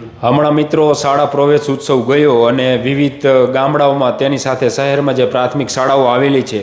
હમણાં મિત્રો શાળા પ્રવેશ ઉત્સવ ગયો અને વિવિધ ગામડાઓમાં તેની સાથે શહેરમાં જે પ્રાથમિક શાળાઓ આવેલી છે,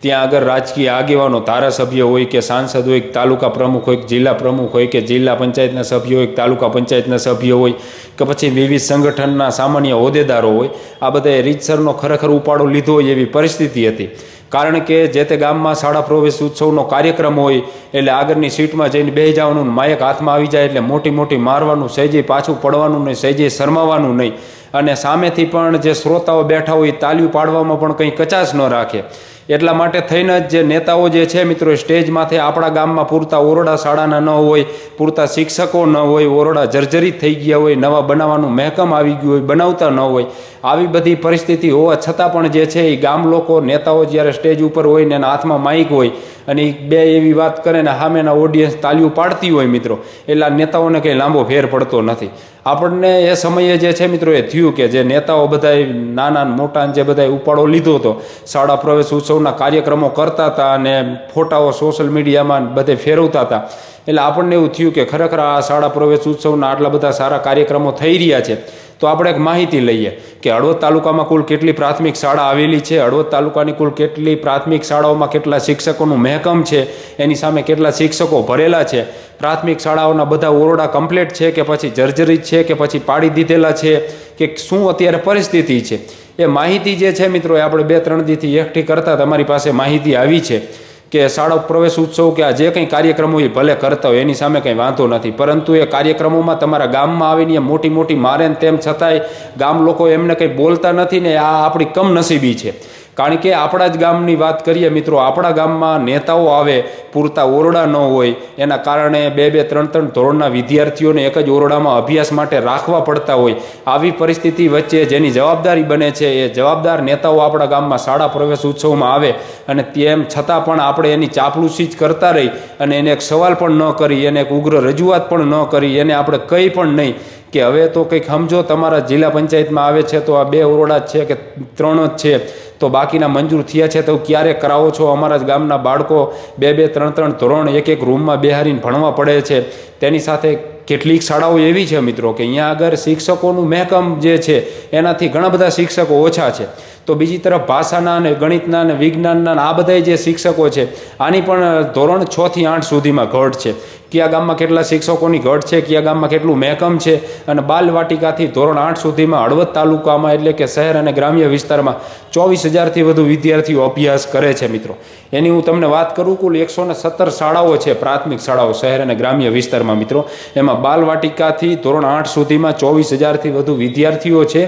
ત્યાં આગળ રાજકીય આગેવાનો, ધારાસભ્ય હોય કે સાંસદ હોય, તાલુકા પ્રમુખ હોય જિલ્લા પ્રમુખ હોય કે જિલ્લા પંચાયતના સભ્યો હોય, તાલુકા પંચાયતના સભ્યો હોય કે પછી વિવિધ સંગઠનના સામાન્ય હોદ્દેદારો હોય, આ બધાએ રીતસરનો ખરેખર ઉપાડો લીધો હોય એવી પરિસ્થિતિ હતી. કારણ કે જે તે ગામમાં શાળા પ્રવેશ ઉત્સવનો કાર્યક્રમ હોય, એટલે આગળની સીટમાં જઈને બે જવાનું માયક હાથમાં આવી જાય એટલે મોટી મોટી મારવાનું, સહેજે પાછું પડવાનું નહીં, સહેજે શરમાવાનું નહીં. અને સામેથી પણ જે શ્રોતાઓ બેઠા હોય તાલીઓ પાડવામાં પણ કંઈ કચાશ ન રાખે. એટલા માટે થઈને જ જે નેતાઓ જે છે મિત્રો સ્ટેજમાંથી સ્ટેજ માથે આપણા ગામમાં પૂરતા ઓરડા શાળાના ન હોય, પૂરતા શિક્ષકો ન હોય, ઓરડા જર્જરિત થઈ ગયા હોય, નવા બનાવવાનું મહેકમ આવી ગયું હોય, બનાવતા ન હોય, આવી બધી પરિસ્થિતિ હોવા છતાં પણ જે છે એ ગામ લોકો, નેતાઓ જ્યારે સ્ટેજ ઉપર હોય ને એના હાથમાં માઇક હોય અને બે એવી વાત કરે ને સામેના ઓડિયન્સ તાલીઓ પાડતી હોય મિત્રો, એટલે નેતાઓને કંઈ લાંબો ફેર પડતો નથી. આપણને એ સમયે જે છે મિત્રો એ થયું કે જે નેતાઓ બધાએ નાના મોટા જે બધાએ ઉપાડો લીધો હતો શાળા પ્રવેશ ઉત્સવના કાર્યક્રમો કરતા હતા અને ફોટાઓ સોશિયલ મીડિયામાં બધે ફેરવતા હતા. એટલે આપણને એવું થયું કે ખરેખર આ શાળા પ્રવેશ ઉત્સવના આટલા બધા સારા કાર્યક્રમો થઈ રહ્યા છે. તો આપણે એક માહિતી લઈએ કે હળવદ તાલુકામાં કુલ કેટલી પ્રાથમિક શાળા આવેલી છે, હળવદ તાલુકાની કુલ કેટલી પ્રાથમિક શાળાઓમાં કેટલા શિક્ષકોનું મહેકમ છે, એની સામે કેટલા શિક્ષકો ભરેલા છે, પ્રાથમિક શાળાઓના બધા ઓરડા કમ્પ્લીટ છે કે પછી જર્જરિત છે કે પછી પાડી દીધેલા છે, કે શું અત્યારે પરિસ્થિતિ છે? એ માહિતી જે છે મિત્રો, એ આપણે બે ત્રણ દીથી એકઠી કરતાં તમારી પાસે માહિતી આવી છે. કે શાળા પ્રવેશ ઉત્સવ કે આ જે કંઈ કાર્યક્રમો એ ભલે કરતા હોય, એની સામે કંઈ વાંધો નથી. પરંતુ એ કાર્યક્રમોમાં તમારા ગામમાં આવીને મોટી મોટી મારે ને તેમ છતાંય ગામ લોકો એમને કંઈ બોલતા નથી ને આ આપણી કમનસીબી છે. કારણ કે આપણા જ ગામની વાત કરીએ મિત્રો, આપણા ગામમાં નેતાઓ આવે, પૂરતા ઓરડા ન હોય, એના કારણે બે બે, ત્રણ ત્રણ ધોરણના વિદ્યાર્થીઓને એક જ ઓરડામાં અભ્યાસ માટે રાખવા પડતા હોય. આવી પરિસ્થિતિ વચ્ચે જેની જવાબદારી બને છે, એ જવાબદાર નેતાઓ આપણા ગામમાં શાળા પ્રવેશ ઉત્સવમાં આવે અને તેમ છતાં પણ આપણે એની ચાપલુસી જ કરતા રહી અને એને એક સવાલ પણ ન કરી, એને એક ઉગ્ર રજૂઆત પણ ન કરી, એને આપણે કંઈ પણ નહીં. કે હવે તો કંઈક સમજો, તમારા જિલ્લા પંચાયતમાં આવે છે તો આ બે ઓરડા છે કે ત્રણ જ છે, તો બાકીના મંજૂર થયા છે તો ક્યારે કરાવો છો? અમારા જ ગામના બાળકો બે બે, ત્રણ ત્રણ ધોરણ એક એક રૂમમાં બેહારીને ભણવા પડે છે. તેની સાથે કેટલીક શાળાઓ એવી છે મિત્રો કે અહીંયા આગળ શિક્ષકોનું મહેકમ જે છે, એનાથી ઘણા બધા શિક્ષકો ઓછા છે. તો બીજી તરફ ભાષાના અને ગણિતના અને વિજ્ઞાનના આ બધા જે શિક્ષકો છે, આની પણ ધોરણ છ થી આઠ સુધીમાં ઘટ છે. કયા ગામમાં કેટલા શિક્ષકોની ઘટ છે, કયા ગામમાં કેટલું મહેકમ છે અને બાલવાટિકાથી ધોરણ આઠ સુધીમાં હળવદ તાલુકામાં એટલે કે શહેર અને ગ્રામ્ય વિસ્તારમાં ચોવીસ હજારથી વધુ વિદ્યાર્થીઓ અભ્યાસ કરે છે મિત્રો. એની હું તમને વાત કરું, કુલ એકસો સત્તર શાળાઓ છે પ્રાથમિક શાળાઓ શહેર અને ગ્રામ્ય વિસ્તારમાં મિત્રો. એમાં બાલવાટિકાથી ધોરણ આઠ સુધીમાં ચોવીસ હજારથી વધુ વિદ્યાર્થીઓ છે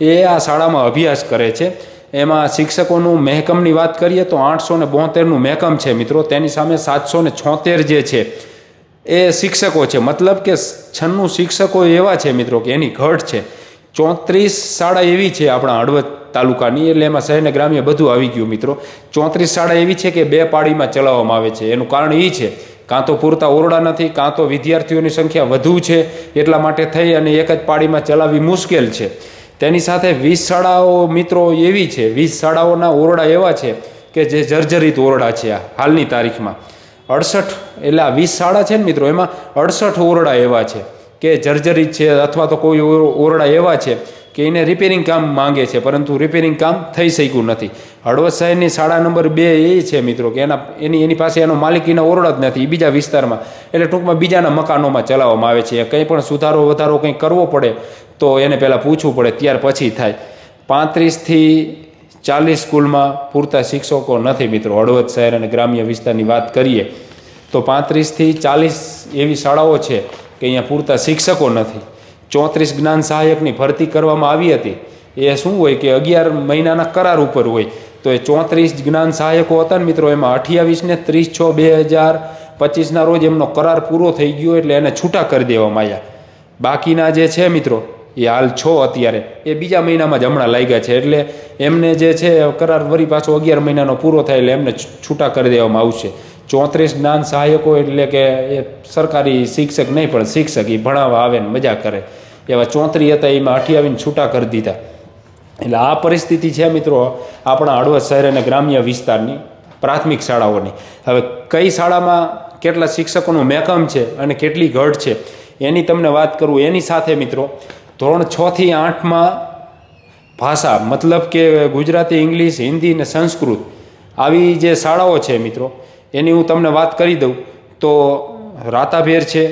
એ આ શાળામાં અભ્યાસ કરે છે. એમાં શિક્ષકોનું મહેકમની વાત કરીએ તો આઠસો ને બોતેરનું મહેકમ છે મિત્રો. તેની સામે સાતસો ને છોતેર જે છે, એ શિક્ષકો છે. મતલબ કે છન્નું શિક્ષકો એવા છે મિત્રો કે એની ઘટ છે. ચોત્રીસ શાળા એવી છે આપણા હળવદ તાલુકાની, એટલે એમાં શહેર ને ગ્રામ્ય બધું આવી ગયું મિત્રો. ચોત્રીસ શાળા એવી છે કે બે પાળીમાં ચલાવવામાં આવે છે. એનું કારણ એ છે, કાં તો પૂરતા ઓરડા નથી, કાં તો વિદ્યાર્થીઓની સંખ્યા વધુ છે. એટલા માટે થઈ અને એક જ પાળીમાં ચલાવવી મુશ્કેલ છે. તેની સાથે વીસ શાળાઓ મિત્રો એવી છે, વીસ શાળાઓના ઓરડા એવા છે કે જે જર્જરિત ઓરડા છે આ હાલની તારીખમાં. અડસઠ, એટલે આ વીસ શાળા છે ને મિત્રો, એમાં અડસઠ ઓરડા એવા છે કે જર્જરિત છે અથવા તો કોઈ ઓરડા એવા છે કે એને રિપેરિંગ કામ માંગે છે, પરંતુ રિપેરિંગ કામ થઈ શક્યું નથી. હળવદ શહેરની શાળા નંબર બે એ છે મિત્રો, કે એના, એની એની પાસે એનો માલિકીના ઓરડા જ નથી બીજા વિસ્તારમાં. એટલે ટૂંકમાં બીજાના મકાનોમાં ચલાવવામાં આવે છે. કંઈ પણ સુધારો વધારો કંઈ કરવો પડે તો એને પહેલાં પૂછવું પડે, ત્યાર પછી થાય. પાંત્રીસથી ચાલીસ સ્કૂલમાં પૂરતા શિક્ષકો નથી મિત્રો, હળવદ શહેર અને ગ્રામ્ય વિસ્તારની વાત કરીએ, તો પાંત્રીસથી ચાલીસ એવી શાળાઓ છે કે અહીંયા પૂરતા શિક્ષકો નથી. ચોત્રીસ જ્ઞાન સહાયકની ભરતી કરવામાં આવી હતી. એ શું હોય કે અગિયાર મહિનાના કરાર ઉપર હોય. તો એ ચોત્રીસ જ્ઞાન સહાયકો હતા ને મિત્રો, એમાં અઠ્યાવીસને ત્રીસ છ બે હજાર પચીસના રોજ એમનો કરાર પૂરો થઈ ગયો એટલે એને છૂટા કરી દેવામાં આવ્યા. બાકીના જે છે મિત્રો એ હાલ છો અત્યારે. એ બીજા મહિનામાં જ હમણાં લાગ્યા છે. એટલે એમને જે છે, કરાર વરી પાછો અગિયાર મહિનાનો પૂરો થાય એટલે એમને છૂટા કરી દેવામાં આવશે. ચોત્રીસ જ્ઞાન સહાયકો એટલે કે એ સરકારી શિક્ષક નહીં, પણ શિક્ષક એ ભણાવવા આવે ને મજા કરે. એવા ચોત્રી હતા, એમાં અઠ્યાવીને છૂટા કરી દીધા. એટલે આ પરિસ્થિતિ છે મિત્રો આપણા હળવદ શહેર અને ગ્રામ્ય વિસ્તારની પ્રાથમિક શાળાઓની. હવે કઈ શાળામાં કેટલા શિક્ષકોનું મેકમ છે અને કેટલી ઘટ છે, એની તમને વાત કરું. એની સાથે મિત્રો ધોરણ છથી આઠમાં ભાષા, મતલબ કે ગુજરાતી, ઇંગ્લિશ, હિન્દી ને સંસ્કૃત આવી જે શાળાઓ છે મિત્રો, એની હું તમને વાત કરી દઉં. તો રાતાભેર છે,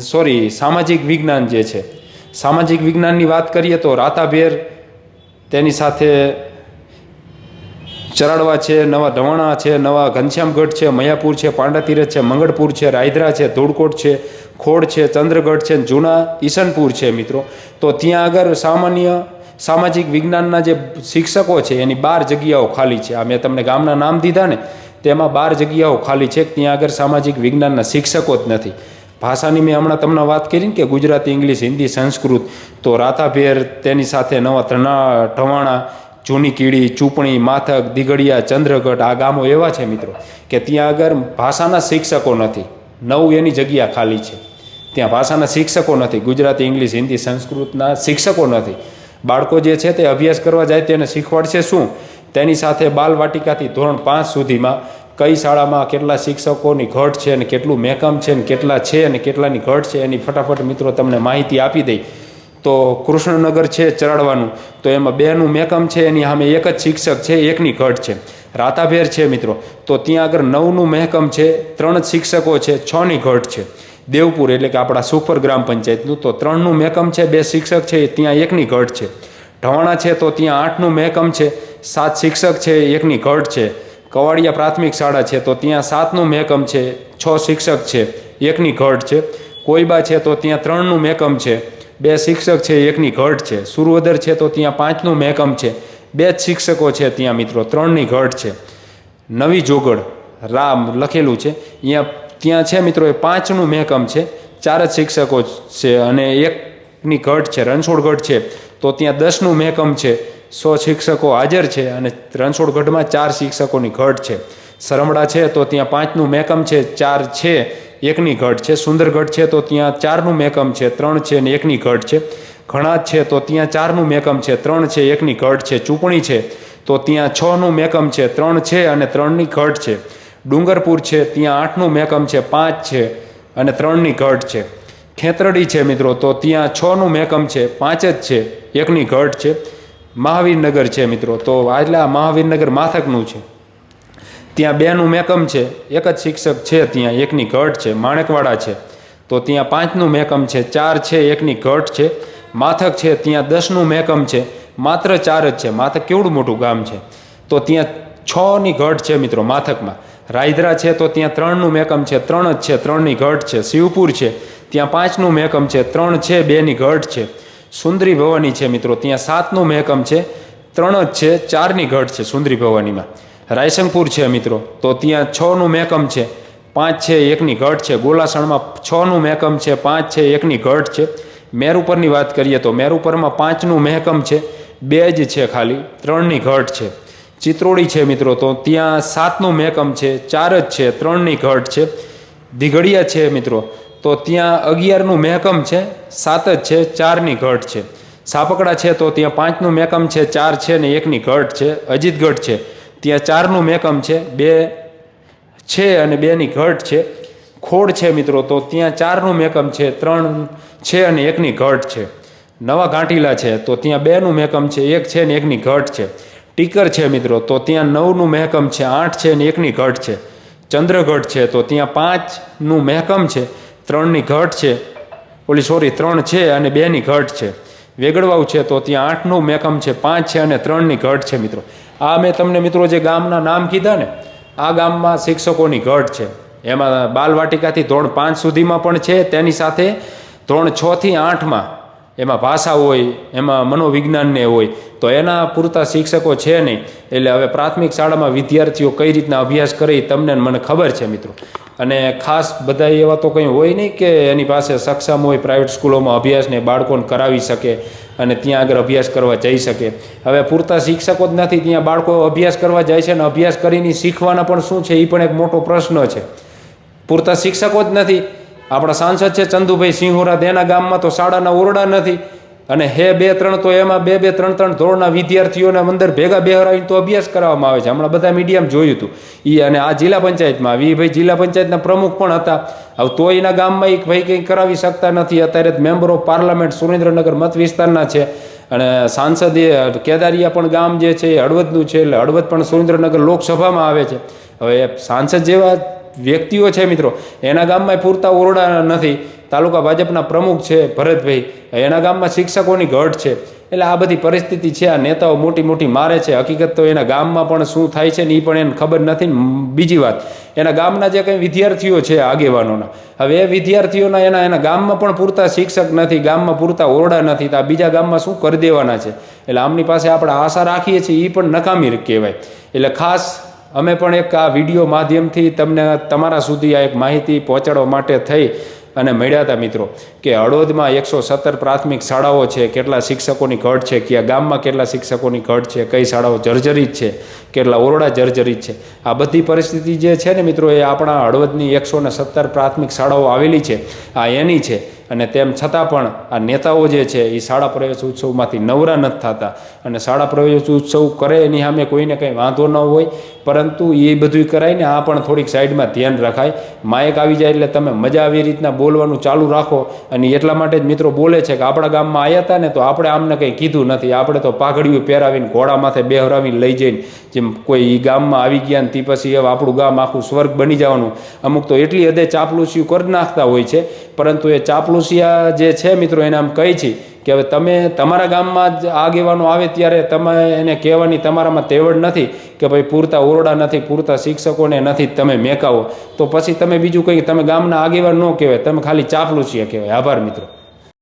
સોરી, સામાજિક વિજ્ઞાન જે છે, સામાજિક વિજ્ઞાનની વાત કરીએ તો રાતાભેર તેની સાથે ચરાડવા છે, નવા ધવાણા છે, નવા ઘનશ્યામગઢ છે, મયાપુર છે, પાંડાતીરથ છે, મંગળપુર છે રાયધરા છે, ધોળકોટ છે ખોડ છે, ચંદ્રગઢ છે, જૂના ઈશનપુર છે મિત્રો. તો ત્યાં આગળ સામાન્ય સામાજિક વિજ્ઞાનના જે શિક્ષકો છે, એની બાર જગ્યાઓ ખાલી છે. આ મેં તમને ગામના નામ દીધા ને, તેમાં બાર જગ્યાઓ ખાલી છે. ત્યાં આગળ સામાજિક વિજ્ઞાનના શિક્ષકો જ નથી. ભાષાની મેં હમણાં તમને વાત કરી કે ગુજરાતી, ઇંગ્લિશ, હિન્દી, સંસ્કૃત, તો રાતાભેર તેની સાથે નવા ત્રણા ઢવાણા, જૂની કીડી, ચૂંપણી, માથક, દિગડિયા, ચંદ્રગઢ, આ ગામો એવા છે મિત્રો કે ત્યાં આગળ ભાષાના શિક્ષકો નથી. નવ એની જગ્યા ખાલી છે. ત્યાં ભાષાના શિક્ષકો નથી, ગુજરાતી, ઇંગ્લિશ, હિન્દી, સંસ્કૃતના શિક્ષકો નથી. બાળકો જે છે તે અભ્યાસ કરવા જાય તેને શીખવાડશે શું? તેની સાથે બાલવાટિકાથી ધોરણ પાંચ સુધીમાં કઈ શાળામાં કેટલા શિક્ષકોની ઘટ છે અને કેટલું મેકમ છે ને કેટલા છે અને કેટલાની ઘટ છે એની ફટાફટ મિત્રો તમને માહિતી આપી દઈ. તો કૃષ્ણનગર છે ચરાડવાનું, તો એમાં બેનું મેકમ છે, એની સામે એક જ શિક્ષક છે, એકની ઘટ છે. રાતાભેર છે મિત્રો, તો ત્યાં આગળ નવનું મહેકમ છે, ત્રણ જ શિક્ષકો છે છની ઘટ છે. દેવપુર એટલે કે આપણા સુપર ગ્રામ પંચાયતનું, તો ત્રણનું મહેકમ છે, બે શિક્ષક છે ત્યાં એકની ઘટ છે. ઢવાણા છે, તો ત્યાં આઠનું મહેકમ છે, સાત શિક્ષક છે એકની ઘટ છે. કવાડિયા પ્રાથમિક શાળા છે, તો ત્યાં સાતનું મહેકમ છે, છ શિક્ષક છે, એકની ઘટ છે. કોઈબા છે, તો ત્યાં ત્રણનું મહેકમ છે, બે શિક્ષક છે એકની ઘટ છે. સુરવદર છે, તો ત્યાં પાંચનું મહેકમ છે, બે જ શિક્ષકો છે ત્યાં મિત્રો, ત્રણની ઘટ છે. નવી જોગડ, રામ લખેલું છે. અહીંયા ત્યાં છે મિત્રો, એ પાંચનું મહેકમ છે. ચાર જ શિક્ષકો છે અને એકની ઘટ છે રણછોડગઢ છે. તો ત્યાં દસનું મહેકમ છે. સો શિક્ષકો હાજર છે અને રણછોડગઢમાં ચાર શિક્ષકોની ઘટ છે. સરમડા છે તો ત્યાં પાંચનું મહેકમ છે, ચાર છે, એકની ઘટ છે. સુંદરગઢ છે તો ત્યાં ચારનું મહેકમ છે, ત્રણ છે અને એકની ઘટ છે. ઘણા છે તો ત્યાં ચારનું મહેકમ છે, ત્રણ છે, એકની ઘટ છે. ચૂંટણી છે તો ત્યાં છનું મહેકમ છે, ત્રણ છે અને ત્રણની ઘટ છે. ડુંગરપુર છે, ત્યાં આઠનું મહેકમ છે, પાંચ છે અને ત્રણની ઘટ છે. ખેતરડી છે મિત્રો, તો ત્યાં છનું મહેકમ છે, પાંચ જ છે, એકની ઘટ છે. મહાવીરનગર છે મિત્રો, તો આટલા મહાવીરનગર માથકનું છે. ત્યાં બેનું મેકમ છે, એક જ શિક્ષક છે ત્યાં, એકની ઘટ છે, માણેકવાડા છે. તો ત્યાં પાંચનું મેકમ છે, ચાર છે, એકની ઘટ છે. માથક છે, ત્યાં દસનું મેકમ છે, માત્ર ચાર જ છે. માથક કેવડું મોટું ગામ છે? તો ત્યાં છની ઘટ છે મિત્રો, માથકમાં. રાયધરા છે, તો ત્યાં ત્રણનું મેકમ છે, ત્રણ જ છે, ત્રણની ઘટ છે. શિવપુર છે, ત્યાં પાંચનું મેકમ છે, ત્રણ છે, બેની ઘટ છે. સુંદરી ભવાની છે, મિત્રો, ત્યાં સાતનું મહેકમ છે, ત્રણ જ છે, ચારની ઘટ છે સુંદરી ભવાનીમાં. રાયસંગપુર છે, મિત્રો, તો ત્યાં છનું મહેકમ છે, પાંચ છે, એકની ઘટ છે. ગોલાસણમાં છનું મહેકમ છે, પાંચ છે, એકની ઘટ છે. મેરુપરની વાત કરીએ તો મેરુપરમાં પાંચનું મહેકમ છે, બે જ છે ખાલી, ત્રણની ઘટ છે. ચિત્રોડી છે મિત્રો તો ત્યાં સાતનું મહેકમ છે, ચાર જ છે, ત્રણની ઘટ છે, દિઘડિયા છે મિત્રો. તો ત્યાં અગિયારનું મહેકમ છે, સાત જ છે, ચારની ઘટ છે. સાપકડા છે તો ત્યાં પાંચનું મહેકમ છે, ચાર છે ને એકની ઘટ છે અજીતગઢ છે. ત્યાં ચારનું મહેકમ છે, બે છે અને બેની ઘટ છે. ખોડ છે મિત્રો તો ત્યાં ચારનું મહેકમ છે, ત્રણ છે અને એકની ઘટ છે. નવા ઘાંટીલા છે તો ત્યાં બેનું મહેકમ છે, એક છે ને એકની ઘટ છે. ટીકર છે મિત્રો, તો ત્યાં નવનું મહેકમ છે, આઠ છે ને એકની ઘટ છે. ચંદ્રગઢ છે, તો ત્યાં પાંચનું મહેકમ છે, ત્રણની ઘટ છે. ઓલી સોરી, ત્રણ છે અને બેની ઘટ છે. વેગડવાવ છે, તો ત્યાં આઠનું મહેકમ છે, પાંચ છે અને ત્રણની ઘટ છે મિત્રો. આ મેં તમને મિત્રો જે ગામના નામ કીધા ને, આ ગામમાં શિક્ષકોની ઘટ છે. એમાં બાલવાટિકાથી ધોરણ પાંચ સુધીમાં પણ છે, તેની સાથે ધોરણ છથી આઠમાં એમાં ભાષા હોય, એમાં મનોવિજ્ઞાનને હોય, તો એના પૂરતા શિક્ષકો છે નહીં. એટલે હવે પ્રાથમિક શાળામાં વિદ્યાર્થીઓ કઈ રીતના અભ્યાસ કરે તમને મને ખબર છે મિત્રો. અને ખાસ બધા એવા તો કંઈ હોય નહીં કે એની પાસે સક્ષમ હોય પ્રાઇવેટ સ્કૂલોમાં અભ્યાસને બાળકોને કરાવી શકે અને ત્યાં આગળ અભ્યાસ કરવા જઈ શકે. હવે પૂરતા શિક્ષકો જ નથી, ત્યાં બાળકો અભ્યાસ કરવા જાય છે અને અભ્યાસ કરીને શીખવાના પણ શું છે? એ પણ એક મોટો પ્રશ્ન છે. પૂરતા શિક્ષકો જ નથી આપણા સાંસદ છે ચંદુભાઈ સિંહોરા, તેના ગામમાં તો શાળાના ઓરડા નથી. અને હે બે ત્રણ તો એમાં બે બે ત્રણ ત્રણ ધોરણના વિદ્યાર્થીઓને અંદર ભેગા બેહરાવીને તો અભ્યાસ કરાવવામાં આવે છે. હમણાં બધા મીડિયામાં જોયું હતું. એ અને આ જિલ્લા પંચાયતમાં આવી. ભાઈ જિલ્લા પંચાયતના પ્રમુખ પણ હતા. હવે તો એના ગામમાં એક ભાઈ કંઈ કરાવી શકતા નથી. અત્યારે મેમ્બર ઓફ પાર્લામેન્ટ સુરેન્દ્રનગર મત વિસ્તારના છે. અને સાંસદ એ કેદારિયા પણ ગામ જે છે એ હળવદનું છે. એટલે હળવદ પણ સુરેન્દ્રનગર લોકસભામાં આવે છે. હવે સાંસદ જેવા વ્યક્તિઓ છે મિત્રો. એના ગામમાં પૂરતા ઓરડા નથી. તાલુકા ભાજપના પ્રમુખ છે ભરતભાઈ. એના ગામમાં શિક્ષકોની ઘટ છે. એટલે આ બધી પરિસ્થિતિ છે, આ નેતાઓ મોટી મોટી મારે છે. હકીકત તો એના ગામમાં પણ શું થાય છે ને એ પણ એને ખબર નથી. બીજી વાત, એના ગામના જે કંઈ વિદ્યાર્થીઓ છે આગેવાનોના, હવે એ વિદ્યાર્થીઓના એના એના ગામમાં પણ પૂરતા શિક્ષક નથી, ગામમાં પૂરતા ઓરડા નથી. તો આ બીજા ગામમાં શું કરી દેવાના છે? એટલે આમની પાસે આપણે આશા રાખીએ છીએ એ પણ નકામી કહેવાય. એટલે ખાસ અમે પણ એક આ વીડિયો માધ્યમથી તમને તમારા સુધી આ એક માહિતી પહોંચાડવા માટે થઈ અને મળ્યા હતા મિત્રો કે હળવદમાં એકસો સત્તર પ્રાથમિક શાળાઓ છે, કેટલા શિક્ષકોની ઘટ છે, કયા ગામમાં કેટલા શિક્ષકોની ઘટ છે, કઈ શાળાઓ જર્જરિત છે, કેટલા ઓરડા જર્જરિત છે. આ બધી પરિસ્થિતિ જે છે ને મિત્રો એ આપણા હળવદની એકસો ને સત્તર પ્રાથમિક શાળાઓ આવેલી છે. આ એની છે. અને તેમ છતાં પણ આ નેતાઓ જે છે એ શાળા પ્રવેશ ઉત્સવમાંથી નવરા નથી થતા. અને શાળા પ્રવેશ ઉત્સવ કરે એની સામે કોઈને કંઈ વાંધો ન હોય, પરંતુ એ બધું કરાય ને આ પણ થોડીક સાઈડમાં ધ્યાન રખાય. માયક આવી જાય એટલે તમે મજા આવી રીતના બોલવાનું ચાલુ રાખો. અને એટલા માટે જ મિત્રો બોલે છે કે આપણા ગામમાં આવ્યા હતા ને તો આપણે આમને કંઈ કીધું નથી. આપણે તો પાઘડિયું પહેરાવીને ઘોડા માથે બેહરાવીને લઈ જઈને જેમ કોઈ એ ગામમાં આવી ગયા ને તે પછી આપણું ગામ આખું સ્વર્ગ બની જવાનું. અમુક તો એટલી હદે ચાપલુસિયું કરી નાખતા હોય છે પરંતુ એ ચાપલુસિયા જે છે મિત્રો, એને આમ કહી છે કે હવે તમે તમારા ગામમાં જ આગેવાનો આવે ત્યારે તમે એને કહેવાની તમારામાં તેવડ નથી કે ભાઈ પૂરતા ઓરડા નથી, પૂરતા શિક્ષકોને નથી, તમે મેકાવો. તો પછી તમે બીજું કંઈ તમે ગામના આગેવાન ન કહેવાય, તમે ખાલી ચાપલુસિયા કહેવાય. આભાર મિત્રો.